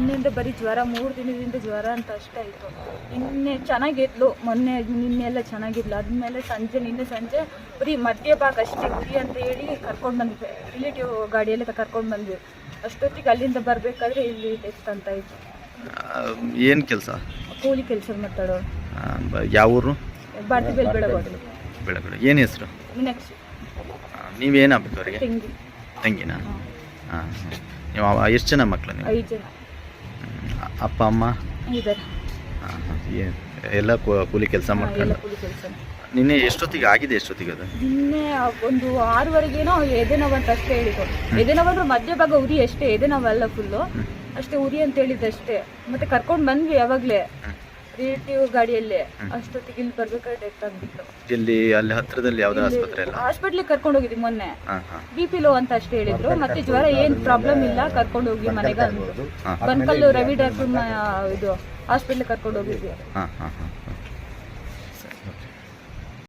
ಮೊನ್ನೆಯಿಂದ ಬರೀ ಜ್ವರ ಮೂರು ದಿನದಿಂದ ಜ್ವರ ಅಂತ ಅಷ್ಟೇ ಆಯಿತು. ನಿನ್ನೆ ಚೆನ್ನಾಗಿದ್ಲು ಮೊನ್ನೆ ನಿನ್ನೆ ಎಲ್ಲ ಚೆನ್ನಾಗಿದ್ಲು. ಅದ್ಮೇಲೆ ಸಂಜೆ ನಿನ್ನೆ ಸಂಜೆ ಬರೀ ಮಧ್ಯ ಭಾಗ ಅಷ್ಟೇ ಗುರಿ ಅಂತ ಹೇಳಿ ಕರ್ಕೊಂಡು ಬಂದ್ವಿ. ರಿಲೇಟಿವ್ ಗಾಡಿಯಲ್ಲಿ ಕರ್ಕೊಂಡು ಬಂದ್ವಿ. ಅಷ್ಟೊತ್ತಿಗೆ ಅಲ್ಲಿಂದ ಬರಬೇಕಾದ್ರೆ ಇಲ್ಲಿ ಟೆಸ್ಟ್ ಅಂತ ಇತ್ತು ಏನು ಕೆಲಸ? ಕೂಲಿ ಕೆಲಸ ಮಾತಾಡೋ ಯಾವ ಊರು? ಬಾರ್ತಿ ಬೆಲ್ ಬೆಳಗೋದು ಬೆಳಗಡೆ ಏನು ಹೆಸರು? ನೀವೇನಾಗ್ಬೇಕು ನೀವೇನು ಆಗ್ಬೇಕು ಅವರಿಗೆ? ತೆಂಗಿ. ತಂಗಿನ? ಹಾಂ. ನೀವು ಎಷ್ಟು ಜನ ಮಕ್ಕಳು ನೀವು? ಐದು ಜನ. ಅಪ್ಪ ಅಮ್ಮ? ಇದ್ದಾರೆ. ಎಲ್ಲ ಕೂಲಿ ಕೆಲಸ ಮಾಡ್ಕೊಂಡು? ಕೂಲಿ ಕೆಲಸ. ನಿನ್ನೆ ಎಷ್ಟೊತ್ತಿಗೆ ಆಗಿದೆ ಎಷ್ಟೊತ್ತಿಗೆ ಅದು? ನಿನ್ನೆ ಒಂದು ಆರೂವರೆಗೇನೋ ಎದೆ ನೋವು ಅಂತ ಅಷ್ಟೇ ಹೇಳಿದ್ರು. ಎದೆ ನೋವು ಅಂದ್ರೆ ಮಧ್ಯ ಭಾಗ ಉರಿ ಅಷ್ಟೇ ಎದೆ ನೋವಲ್ಲ ಫುಲ್ಲು ಅಷ್ಟೇ ಉರಿ ಅಂತ ಹೇಳಿದ್ದಷ್ಟೇ ಮತ್ತೆ ಕರ್ಕೊಂಡು ಬಂದ್ವಿ ಯಾವಾಗಲೇ. ರಿಲೇಟಿವ್ ಗಾಡಿಯಲ್ಲೇ ಅಷ್ಟೊತ್ತಿಗೆ ಇಲ್ಲಿ ಬರ್ಬೇಕಾದ್ರೆ ಡೆತ್ ಆಗ್ಬಿಟ್ಟು ಇಲ್ಲಿ ಅಲ್ಲಿ ಹತ್ರದಲ್ಲಿ ಯಾವ್ದು ಆಸ್ಪತ್ರೆ ಇಲ್ಲ ಹಾಸ್ಪಿಟ್ಲಿಗೆ ಕರ್ಕೊಂಡು ಹೋಗಿದ್ವಿ ಮೊನ್ನೆ. ಹಾಂ ಹಾಂ. ಬಿ ಪಿ ಲೋ ಅಂತ ಅಷ್ಟೇ ಹೇಳಿದ್ರು. ಮತ್ತೆ ಜ್ವರ ಏನ್ ಪ್ರಾಬ್ಲಮ್ ಇಲ್ಲ ಕರ್ಕೊಂಡು ಹೋಗಿ ಮನೆಗೆ ಅಂದ್ರು ಬನ್ಕಲ್ಲು ರವಿ ಡಾಕ್ಟರ್ ಇದು ಹಾಸ್ಪಿಟ್ಲಿಗೆ ಕರ್ಕೊಂಡು ಹೋಗಿದ್ವಿ. ಹಾಂ ಹಾಂ ಹಾಂ ಹಾಂ.